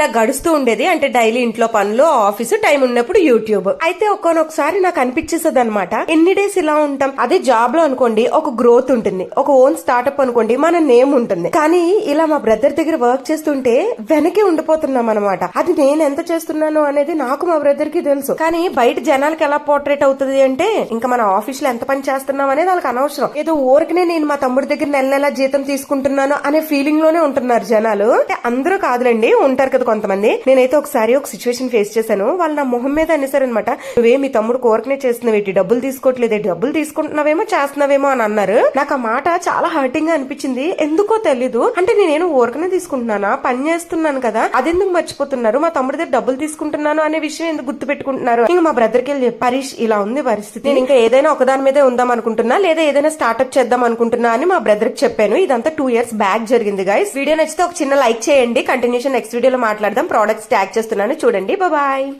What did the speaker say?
ఇలా గడుస్తూ ఉండేది. అంటే డైలీ ఇంట్లో పనులు ఆఫీసు టైం ఉన్నప్పుడు యూట్యూబ్. అయితే ఒక్కొక్కసారి నాకు అనిపించేసేది అనమాట ఎన్ని డేస్ ఇలా ఉంటాం? అదే జాబ్లో అనుకోండి ఒక గ్రోత్ ఉంటుంది. ఒక ఓన్ స్టార్ట్అప్ అనుకోండి మన నేమ్ ఉంటుంది. కానీ ఇలా మా బ్రదర్ దగ్గర వర్క్ చేస్తుంటే వెనకే ఉండిపోతున్నాం అనమాట అది నేను ఎంత చేస్తున్నాను అనేది నాకు మా బ్రదర్కి తెలుసు. కానీ బయట జనాలకి ఎలా పోర్ట్రేట్ అవుతుంది అంటే ఇంకా మన ఆఫీస్లో ఎంత పని చేస్తున్నాం అనేది వాళ్ళకి అనవసరం. ఏదో ఊరికనే నేను మా తమ్ముడి దగ్గర నెల నెల జీతం తీసుకుంటున్నాను అనే ఫీలింగ్లోనే ఉంటున్నారు జనాలు. అందరూ కాదులండి ఉంటారు కదా కొంతమంది. నేనైతే ఒకసారి ఒక సిచ్యువేషన్ ఫేస్ చేశాను. వాళ్ళు నా మొహం మీద అనేసారనమాట నువ్వే మీ తమ్ముడు కోరికనే చేస్తున్నావేటి డబ్బులు తీసుకోవట్లేదే డబ్బులు తీసుకుంటున్నావేమో చేస్తున్నావేమో అని అన్నారు. నాకు ఆ మాట చాలా హర్టింగ్గా అనిపించింది. ఎందుకో తెలీదు. అంటే నేనేను ఊరకనే తీసుకుంటున్నానా? పని చేస్తున్నాను కదా. అదెందుకు మర్చిపోతున్నారు? మా తమ్ముడి దగ్గర డబ్బులు తీసుకుంటున్నాను అనే విషయం ఎందుకు గుర్తు పెట్టుకుంటున్నారు ఇంకా మా బ్రదర్కి వెళ్ళి పరీష్ ఇలా ఉంది పరిస్థితి. నేను ఇంకా ఏదైనా ఒకదాని మీదే ఉందాం అనుకుంటున్నా లేదా ఏదైనా స్టార్ట్అప్ చేద్దాం అనుకుంటున్నా అని మా బ్రదర్కి చెప్పాను. ఇదంతా టూ ఇయర్స్ బ్యాక్ జరిగింది గాయస్ వీడియో నచ్చితే ఒక చిన్న లైక్ చేయండి. కంటిన్యూషన్ నెక్స్ట్ వీడియోలో మాట్లాడదాం. ప్రోడక్ట్స్ ట్యాగ్ చేస్తున్నాను. చూడండి. బాయ్